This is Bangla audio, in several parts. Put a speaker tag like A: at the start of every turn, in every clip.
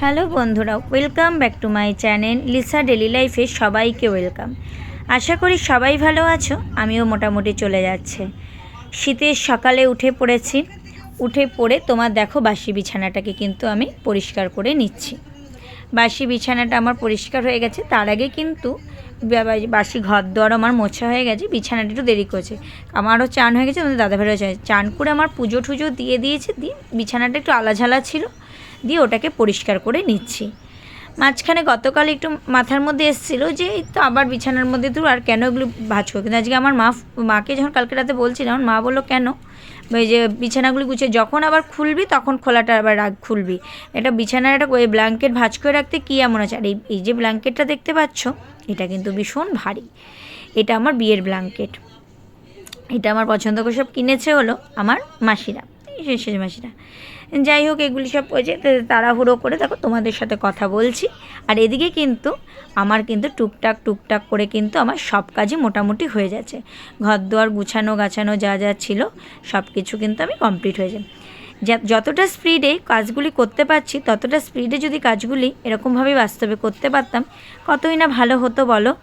A: হ্যালো বন্ধুরা welcome back to my channel Lisa daily লাইফে সবাইকে ওয়েলকাম আশা করি সবাই ভালো আছো, আমিও মোটামুটি চলে যাচ্ছে। শীতের সকালে উঠে পড়েছি, উঠে পড়ে তোমার দেখো বাসি বিছানাটাকে কিন্তু আমি পরিষ্কার করে নিচ্ছি। বাসি বিছানাটা আমার পরিষ্কার হয়ে গেছে, তার আগে কিন্তু বাসি ঘর দোয়ার আমার মোছা হয়ে গেছে, বিছানাটা একটু দেরি করছে। আমারও চান হয়ে গেছে আমাদের দাদা চান চান করে আমার পুজো টুজো দিয়ে দিয়েছে, দিয়ে বিছানাটা একটু আলাঝালা ছিল। দিয়ে ওটাকে পরিষ্কার করে নিচ্ছি। মাঝখানে গতকাল একটু মাথার মধ্যে এসেছিল যে, এই তো আবার বিছানার মধ্যে তুই আর কেন এগুলো ভাজ করো কিন্তু আজকে আমার মা মাকে যখন কালকে রাতে বলছিলাম মা বলল, কেন? ওই যে বিছানাগুলি গুছিয়ে, যখন আবার খুলবি, তখন খোলাটা আবার রাখ, খুলবি। এটা বিছানার একটা ওই ব্ল্যাঙ্কেট ভাজ করে রাখতে কী এমন আছে? আর এই যে ব্ল্যাঙ্কেটটা দেখতে পাচ্ছ, এটা কিন্তু ভীষণ ভারী। এটা আমার বিয়ের ব্ল্যাঙ্কেট। এটা আমার পছন্দ করে সব কিনেছে হলো আমার মাসিরা শেষ মাসিরা। যাই হোক, এগুলি সব ওই যে তাড়াহুড়ো করে দেখো তোমাদের সাথে কথা বলছি। আর এদিকে কিন্তু আমার কিন্তু টুকটাক টুকটাক করে কিন্তু আমার সব কাজই মোটামুটি হয়ে যাচ্ছে। ঘর দুয়ার গুছানো, গাছানো যা যা ছিল সব কিছু কিন্তু আমি কমপ্লিট হয়ে যায় যা- যতটা স্পিডে কাজগুলি করতে পারছি, ততটা স্পিডে যদি কাজগুলি এরকমভাবে বাস্তবে করতে পারতাম, কতই না ভালো হতো বলো?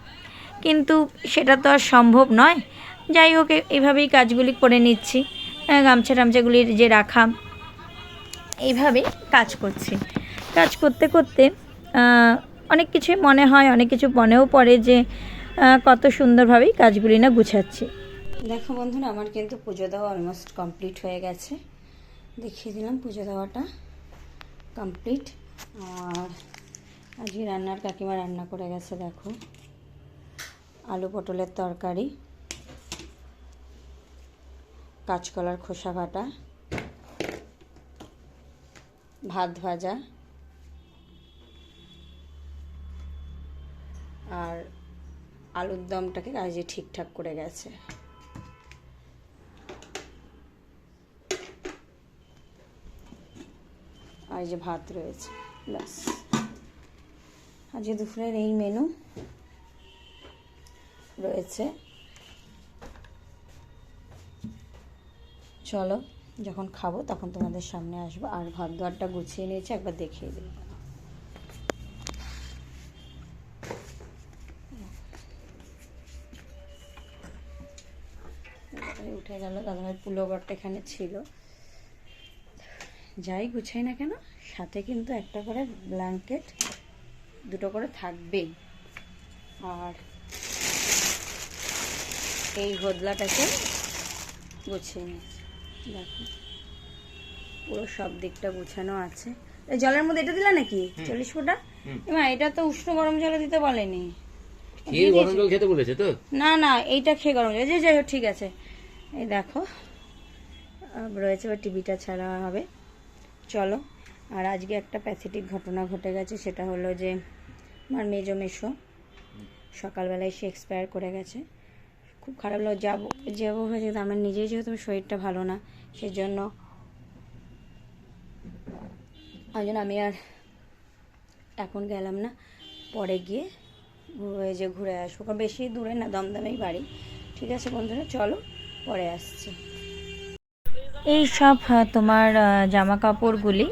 A: কিন্তু সেটা তো আর সম্ভব নয়। যাই হোক, এ- এইভাবেই কাজগুলি করে নিচ্ছি। গামছা টামছাগুলির যে রাখা এইভাবেই কাজ করছি। কাজ করতে করতে অনেক কিছুই মনে হয়, অনেক কিছু মনেও পড়ে যে কত সুন্দরভাবেই কাজগুলি না গুছাচ্ছি। দেখো বন্ধুরা, আমার কিন্তু পুজো দেওয়া অলমোস্ট কমপ্লিট হয়ে গেছে। দেখিয়ে দিলাম পুজো দেওয়াটা কমপ্লিট আর আজকে রান্নার কাকিমা রান্না করে গেছে, দেখো। আলু পটলের তরকারি, কাঁচকলার খোসা বাটা। ভাত ভাজা। আর আলুর দমটাকে আজকে ঠিকঠাক করে গেছে। আর যে ভাত রয়েছে, ব্যাস। আজকে দুপুরের এই মেনু রয়েছে। চলো। যখন খাব তখন তোমাদের সামনে আসব আর ঘর দুয়ারটা গুছিয়ে নিয়েছি, একবার দেখিয়ে দিই উঠে গেল, দাদাভাই পুলোবরটা এখানে ছিল। যাই গুছাই না কেন, সাথে কিন্তু একটা করে ব্ল্যাঙ্কেট, দুটো করে থাকবেই আর এই হোদলাটাকে গুছিয়ে নিয়েছি। দেখো। পুরো সব দিকটা গুছানো আছে। এই জলের মধ্যে এটা দিলা নাকি? চল্লিশ ফোঁটা? এমা এটা তো উষ্ণ গরম জলে দিতে বলেনি।
B: খেয়ে গরম জল খেতে বলেছে তো?
A: না না এইটা খেয়ে গরম জল। যে যাই হোক ঠিক আছে। এই দেখো। রয়েছে এবার টিভিটা ছাড়া হবে। চলো। আর আজকে একটা প্যাথেটিক ঘটনা ঘটে গেছে। সেটা হলো যে আমার মেজো মেশো সকালবেলায় সে এক্সপায়ার করে গেছে। খুব খারাপ লাগল। যাব যাব হয়েছে কিন্তু আমার নিজেই যেহেতু শরীরটা ভালো না, সেজন্য ওই জন্য আমি আর এখন গেলাম না। পরে গিয়ে যে ঘুরে আসব, কারণ বেশি দূরে না, দমদমেই বাড়ি। ঠিক আছে বন্ধুরা, চলো পরে আসছি। এই সব তোমার জামা কাপড়গুলি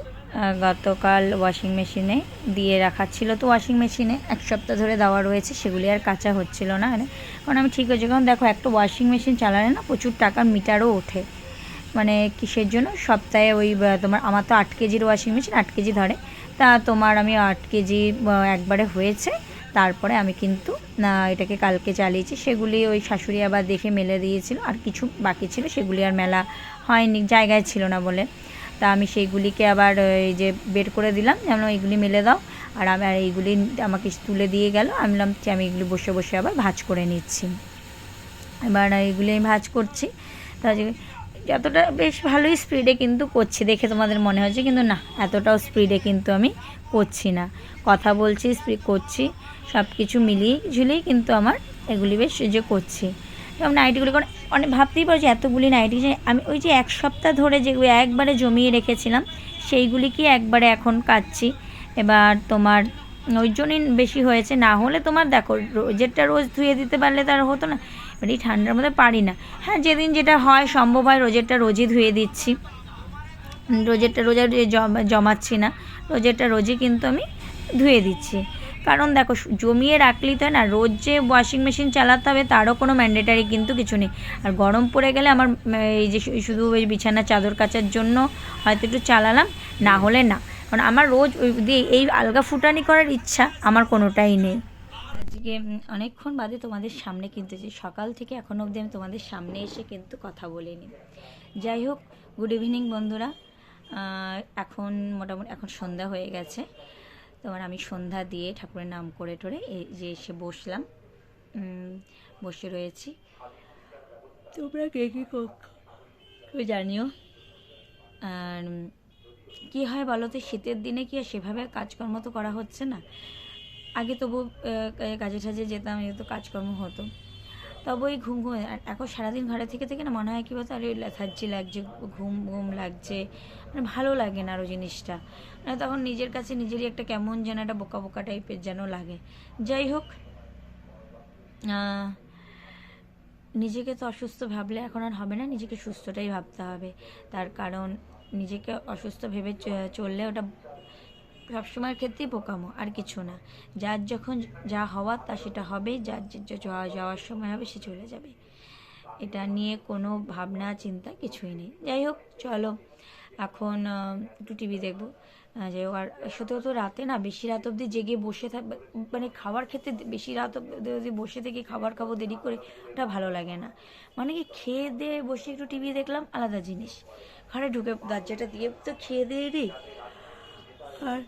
A: গতকাল ওয়াশিং মেশিনে দিয়ে রাখা ছিল। তো ওয়াশিং মেশিনে এক সপ্তাহ ধরে দেওয়া রয়েছে, সেগুলি আর কাঁচা হচ্ছিল না। মানে কারণ আমি ঠিক হয়েছি, কারণ দেখো, একটা ওয়াশিং মেশিন চালালে না প্রচুর টাকার মিটারও ওঠে। মানে কিসের জন্য? সপ্তাহে ওই তোমার, আমার তো আট কেজির ওয়াশিং মেশিন আট কেজি ধরে। তা তোমার আমি আট কেজি একবারে হয়েছে। তারপরে আমি কিন্তু, না, এটাকে কালকে চালিয়েছি। সেগুলি ওই শাশুড়ি আবার দেখে মেলে দিয়েছিল। আর কিছু বাকি ছিল, সেগুলি আর মেলা হয়নি, জায়গায় ছিল না বলে। তা আমি সেইগুলিকে আবার এই যে বের করে দিলাম যেমন এইগুলি মেলে দাও। আর আমি, আর এইগুলি আমাকে তুলে দিয়ে গেল। আমি বললাম যে আমি এগুলি বসে বসে আবার ভাজ করে নিচ্ছি। এবার এইগুলি আমি ভাজ করছি। তা যতটা বেশ ভালোই স্পিডে কিন্তু করছি, দেখে তোমাদের মনে হচ্ছে, কিন্তু না, এতটাও স্পিডে কিন্তু আমি করছি না। কথা বলছি করছি সব কিছু মিলিয়ে ঝুলিয়ে কিন্তু আমার এগুলি বেশ যে করছি। এবং নাইটিগুলি করে অনেক ভাবতেই পারছি এতগুলি নাইটি যে আমি ওই যে এক সপ্তাহ ধরে যেগুলো একবারে জমিয়ে রেখেছিলাম, সেইগুলিকে একবারে এখন কাচ্ছি এবার তোমার ওই জন্যই বেশি হয়েছে, না হলে তোমার দেখো রোজেরটা রোজ ধুয়ে দিতে পারলে তার হতো না, এবার এই ঠান্ডার মধ্যে পারি না। হ্যাঁ যেদিন যেটা হয় সম্ভব হয় রোজেরটা রোজই ধুয়ে দিচ্ছি। রোজেরটা রোজা রোজে জমা- জমাচ্ছি না, রোজেরটা রোজই কিন্তু আমি ধুয়ে দিচ্ছি। কারণ দেখো জমিয়ে রাখলেই তো না, রোজ যে ওয়াশিং মেশিন চালাতে হবে তারও কোনো ম্যান্ডেটারি কিন্তু কিছু নেই। আর গরম পড়ে গেলে আমার এই যে শুধু ওই বিছানা চাদর কাচার জন্য হয়তো একটু চালালাম, না হলে না। কারণ আমার রোজ এই আলগা ফুটানি করার ইচ্ছা আমার কোনোটাই নেই। আজকে অনেকক্ষণ বাদে তোমাদের সামনে কিন্তু যে সকাল থেকে এখন অবধি আমি তোমাদের সামনে এসে কিন্তু কথা বলিনি। যাই হোক গুড ইভিনিং বন্ধুরা। এখন মোটামুটি, এখন সন্ধ্যা হয়ে গেছে। তোমার আমি সন্ধ্যা দিয়ে ঠাকুরের নাম করে টরে যে এসে বসলাম। বসে রয়েছি। তোমরা কে কী করছ জানিও? আর কী হয় বলো তো, শীতের দিনে কি আর সেভাবে কাজকর্ম তো করা হচ্ছে না? আগে তবু কাজে ঠাজে যেতাম, এ তো কাজকর্ম হতো। তবে ওই ঘুম ঘুম এখন সারাদিন ঘরে থেকে থেকে না মনে হয় কী বলতো, আর ওই লেথার্জি লাগছে, ঘুম ঘুম লাগছে মানে ভালো লাগে না আরও জিনিসটা। মানে তখন নিজের কাছে নিজেরই একটা কেমন যেন একটা বোকা বোকা টাইপের যেন লাগে। যাই হোক নিজেকে তো অসুস্থ ভাবলে এখন আর হবে না, নিজেকে সুস্থটাই ভাবতে হবে। তার কারণ নিজেকে অসুস্থ ভেবে চললে ওটা সবসময়ের ক্ষেত্রেই বোকামো আর কিছু না। যার যখন যা হওয়ার, তা সেটা হবেই যার যাওয়ার সময় হবে, সে চলে যাবে। এটা নিয়ে কোনো ভাবনা, চিন্তা কিছুই নেই। যাই হোক, চলো। এখন একটু টিভি দেখব। যাই হোক, আর সত্যি তো রাতে না, বেশি রাত অবধি জেগে বসে থাকবে মানে খাওয়ার ক্ষেত্রে বেশি রাত অবধি বসে থেকে খাবার খাব দেরি করে, ওটা ভালো লাগে না। মানে কি, খেয়ে দিয়ে বসে একটু টিভি দেখলাম, আলাদা জিনিস। ঘরে ঢুকে দরজাটা দিয়ে, তো খেয়ে দিয়ে আর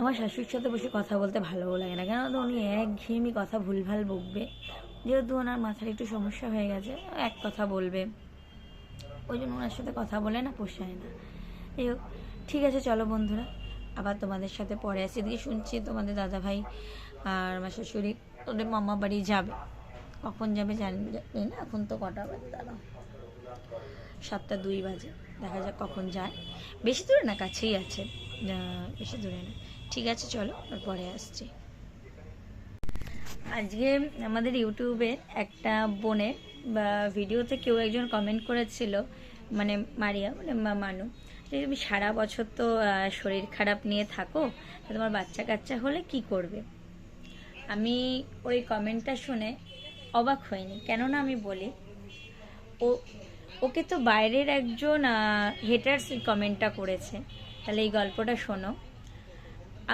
A: আমার শাশুড়ির সাথে বসে কথা বলতে ভালোও লাগে না। কেন তো উনি একঘেয়েমি কথা ভুলভাল বকবে। যেহেতু ওনার মাথার একটু সমস্যা হয়ে গেছে, এক কথা বলবে। ওই জন্য ওনার সাথে কথা বলে না, পোষায় না। এই হোক, ঠিক আছে, চলো বন্ধুরা। আবার তোমাদের সাথে পরে আসি দিয়ে শুনছি তোমাদের দাদা ভাই আর আমার শাশুড়ি ওদের মামা বাড়ি যাবে। কখন যাবে জানি না এখন তো কটা বাজে, দাঁড়াও। সাতটা দুই বাজে। দেখা যাক কখন যায়। বেশি দূরে না, কাছেই আছে। বেশি দূরে না। ঠিক আছে, চলো পরে আসছি। আজকে আমাদের ইউটিউবে একটা বোনের, বা ভিডিওতে কেউ একজন কমেন্ট করেছিল মানে মারিয়া মানে মানু, যে তুমি সারা বছর তো শরীর খারাপ নিয়ে থাকো তোমার বাচ্চা কাচ্চা হলে কি করবে? আমি ওই কমেন্টটা শুনে অবাক হইনি। কেননা আমি বলি, ও, ওকে তো বাইরের একজন হেটার্স কমেন্টটা করেছে। তাহলে এই গল্পটা শোনো।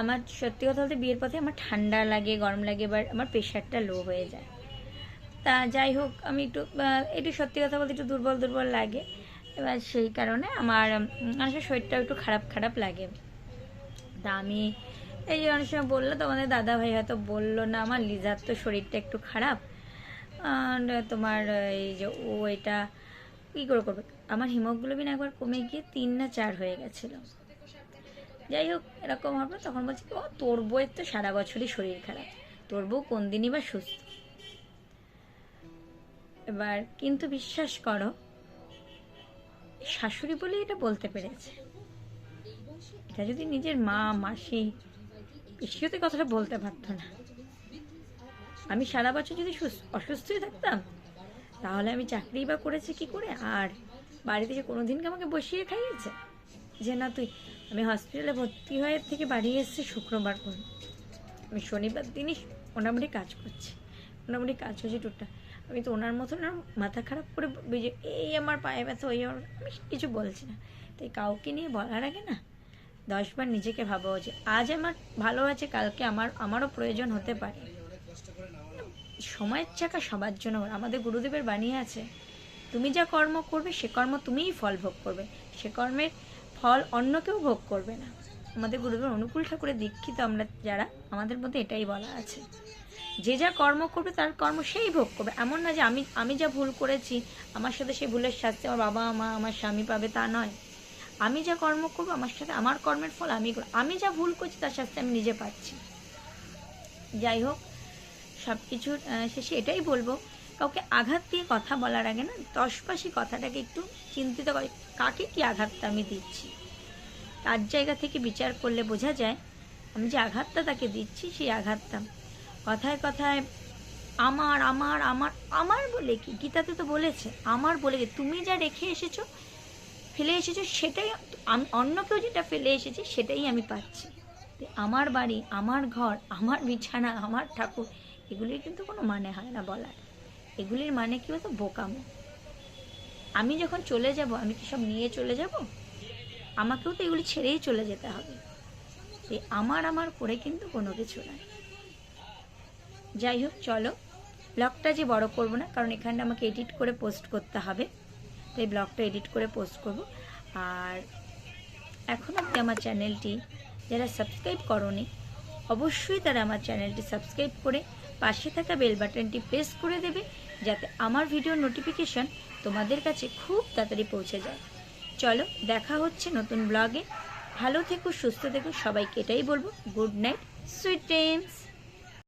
A: আমার সত্যি কথা বলতে বিয়ের পথে আমার ঠান্ডা লাগে গরম লাগে এবার আমার প্রেশারটা লো হয়ে যায়। তা যাই হোক আমি একটু একটু সত্যি কথা বলতে একটু দুর্বল দুর্বল লাগে। এবার সেই কারণে আমার উম, আসলে শরীরটা একটু খারাপ খারাপ লাগে। তা আমি এই যে অনেক সময় বলল তোমাদের দাদা ভাই হয়তো বলল না আমার লিজার তো শরীরটা একটু খারাপ। তোমার এই যে ও এটা কী করে করবে? আমার হিমোগ্লোবিন একবার কমে গিয়ে তিন না চার হয়ে গেছিল। যাই হোক, এরকম হবে। তখন বলছি ও, তোর বউয়ের তো সারা বছরই শরীর খারাপ। তোর বউ কোন দিনই বা সুস্থ? এবার কিন্তু বিশ্বাস করো, শাশুড়ি বলেই এটা বলতে পেরেছে। এটা যদি নিজের মা, মাসি, পিসিও তো কথাটা বলতে পারতো না। আমি সারা বছর যদি সুস- অসুস্থই থাকতাম, তাহলে আমি চাকরি বা করেছি কি করে? আর বাড়িতে যে কোনো দিনকে আমাকে বসিয়ে খাইয়েছে? যে না তুই আমি হসপিটালে ভর্তি হয়ে থেকে বাড়ি এসেছি শুক্রবার করে আমি শনিবার দিনই মোটামুটি কাজ করছি। মোটামুটি কাজ হচ্ছে টুকটা আমি তো ওনার মতন মাথা খারাপ করে ব- যে, এই আমার পায়ে ব্যথা, ওই আমার আমি কিছু বলছি না। তাই কাউকে নিয়ে বলার আগে না দশবার নিজেকে ভাবা উচিত আজ আমার ভালো আছে, কালকে আমার, আমারও প্রয়োজন হতে পারে। সময়ের চাকা সবার জন্য। আমাদের গুরুদেবের বাণী আছে, তুমি যা কর্ম করবে, সে কর্ম তুমিই ফল ভোগ করবে। সে কর্মের ফল অন্য কেউ ভোগ করবে না। আমাদের গুরুদেব অনুকূল ঠাকুরের দীক্ষিত আমরা যারা, আমাদের মধ্যে এটাই বলা আছে। যে যা কর্ম করবে তার কর্ম সেই ভোগ করবে। এমন না যে আমি আমি যা ভুল করেছি, আমার সাথে সেই ভুলের শাস্তি আমার বাবা মা, আমার স্বামী পাবে তা নয়। আমি যা কর্ম করব, আমার সাথে আমার কর্মের ফল আমি আমি যা ভুল করছি তার শাস্তি আমি নিজে পাচ্ছি। যাই হোক সব কিছুর শেষে এটাই বলব কাউকে আঘাত দিয়ে কথা বলার আগে না দশপাশি কথাটাকে একটু চিন্তিত করে, কাকে কি আঘাতটা আমি দিচ্ছি? তার জায়গা থেকে বিচার করলে বোঝা যায়, আমি যে আঘাতটা তাকে দিচ্ছি, সেই আঘাতটা। কথায় কথায়, আমার আমার আমার আমার বলে কি? গীতাতে তো বলেছে, আমার বলে কি? তুমি যা রেখে এসেছ, ফেলে এসেছ, সেটাই আমি, অন্য কেউ যেটা ফেলে এসেছে, সেটাই আমি পাচ্ছি। আমার বাড়ি, আমার ঘর, আমার বিছানা, আমার ঠাকুর এগুলির কিন্তু কোনো মানে হয় না বলার। এগুলির মানে কি বলতো? বোকামো। আমি যখন চলে যাব, আমি কি সব নিয়ে চলে যাব? আমাকেও তো এগুলি ছেড়েই চলে যেতে হবে। এই আমার আমার করে কিন্তু কোনো কিছু নাই যাই হোক চলো। ব্লগটা যে বড় করব না, কারণ এখানে আমাকে এডিট করে পোস্ট করতে হবে। তো এই ব্লগটা এডিট করে পোস্ট করব। আর এখন অব্দি আমার চ্যানেলটি যারা সাবস্ক্রাইব করনি, অবশ্যই তারা আমার চ্যানেলটি সাবস্ক্রাইব করে পাশে থাকা বেল বাটনটি প্রেস করে দেবে যাতে আমার ভিডিও নোটিফিকেশন তোমাদের কাছে খুব তাড়াতাড়ি পৌঁছে যায়। চলো, দেখা হচ্ছে নতুন ব্লগে ভালো থেকো, সুস্থ থেকো, সবাইকে এটাই বলব। Good night sweet dreams